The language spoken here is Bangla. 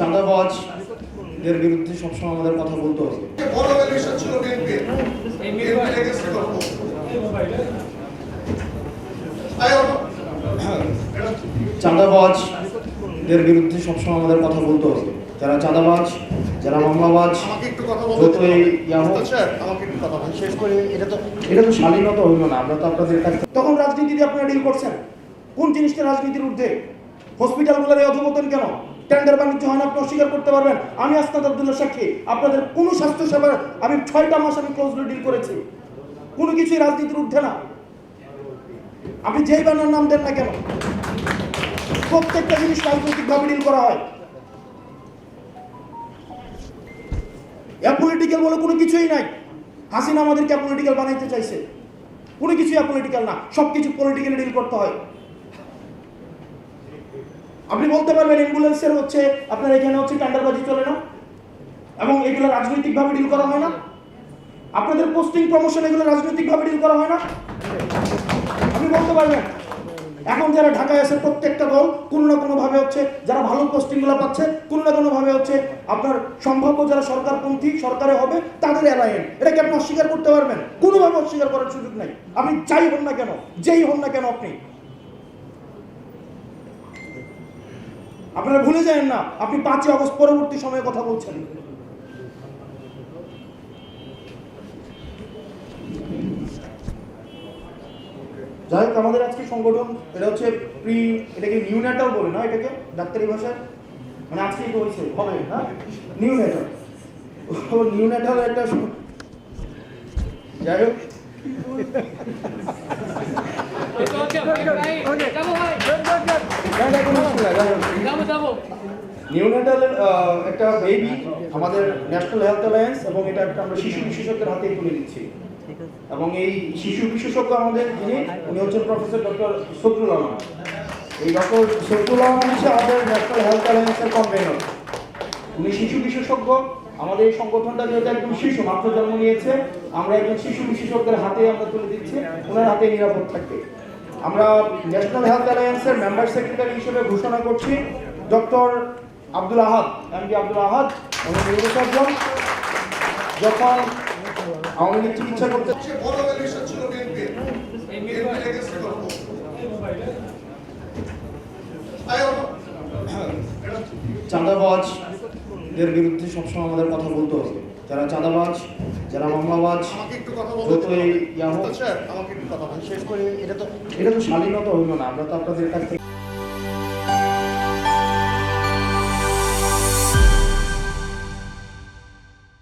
চাঁদাবাজদের বিরুদ্ধে সবসময় আমাদের কথা বলতে হবে। বড় ইলেকশন ছিল এটা চাঁদাবাজদের বিরুদ্ধে সবসময় আমাদের কথা বলতে হবে। যারা চাঁদাবাজ যারা মামলাবাজ আমাকে একটু কথা বলতে যতই হোক। স্যার আমাকে একটু কথা বলতে শেষ করে এটা তো এটা তো শালীনতা হইল না আমরা তো আপনাদের কাছে তখন রাজনীতি দিয়ে আপনারা ডিল করছেন। কোন জিনিসটা রাজনীতির ঊর্ধ্বে? হসপিটালগুলোর এই অধপতন কেন? টেন্ডার বাণিজ্য হয় না, আপনি অস্বীকার করতে পারবেন। আমি আসনাদ আব্দুল্লাহ সাক্ষী আপনাদের কোনো স্বাস্থ্য সেবার আমি ছয়টা মাস আমি ক্লোজলি ডিল করেছি। কোনো কিছুই রাজনীতির ঊর্ধ্বে না। আপনি যেই বানার নাম দেন না কেন? প্রত্যেকটা জিনিস রাজনৈতিকভাবে ডিল করা হয়। অ্যাপলিটিক্যাল বলে কোনো কিছুই নাই। হাসিনা আমাদেরকে অ্যাপলিটিক্যাল বানাইতে চাইছে। কোনো কিছুই অ্যাপলিটিক্যাল না। সব কিছু পলিটিক্যালি ডিল করতে হয়। আপনি বলতে পারবেন অ্যাম্বুলেন্সের হচ্ছে আপনার এখানে হচ্ছে টেন্ডারবাজি চলে না? এবং এগুলো রাজনৈতিকভাবে ডিল করা হয় না? আপনাদের পোস্টিং প্রমোশন এগুলো রাজনৈতিকভাবে ডিল করা হয় না? আপনি বলতে পারবেন? এখন যারা ঢাকায় আছে প্রত্যেকটা দল, কোনো না কোনো ভাবে হচ্ছে যারা ভালো পোস্টিংগুলো পাচ্ছে, কোনো না কোনো ভাবে হচ্ছে আপনার সম্ভাব্য যারা সরকারপন্থী সরকারে হবে, তাদের অ্যালায়েন্ট এটাকে আপনি অস্বীকার করতে পারবেন? কোনোভাবে অস্বীকার করার সুযোগ নাই। আপনি যাই হন না কেন, যেই হন না কেন আপনি আপনারা ভুলে যাবেন না আপনি পাঁচই আগস্ট পরবর্তী সময়ে কথা বলছেন। যাই হোক আমাদের আজকে সংগঠন এটা হচ্ছে প্রি এটাকে নিউনেটাল বলে না এটাকে ডাক্তারি ভাষায়? মানে আজকেই তো হয়েছে? হবে হ্যাঁ? নিউনেটাল ও নিউনেটাল একটা যাই হোক। নিউনেটালের আহ, একটা বেবি আমাদের ন্যাশনাল হেলথ অ্যালায়েন্স এবং এটা একটা আমরা শিশু বিশেষজ্ঞের হাতে তুলে দিচ্ছি এবং এই শিশু বিশেষজ্ঞ আমাদের যিনি উনি হচ্ছেন প্রফেসর ডক্টর সফরুল আলম এই ডক্টর সফরুল আলম হচ্ছে আমাদের ন্যাশনাল হেলথ অ্যালায়েন্সের কনভেনর উনি শিশু বিশেষজ্ঞ আমাদের এই সংগঠনটা যেহেতু একদম শিশু মাত্র জন্ম নিয়েছে আমরা একজন শিশু বিশেষজ্ঞের হাতে আমরা তুলে দিচ্ছি ওনার হাতে নিরাপদ থাকবে। আমরা ন্যাশনাল হেলথ অ্যালায়েন্সের মেম্বার সেক্রেটারি হিসেবে ঘোষণা করছি doctor Abdul Ahad MD Abdul Ahad neurosurgeon যখন আওয়ামী লীগ চিকিৎসা করতে চাঁদাবাজদের বিরুদ্ধে সবসময় আমাদের কথা বলতে হবে। যারা চাঁদাবাজ যারা মামলাবাজ আমাকে একটু কথা বলতে যতই ইয়া হোক। আমাকে একটু কথা বলতে শেষ করে এটা তো এটা তো স্বাধীনতা হইল না আমরা তো আপনাদের কাছ থেকে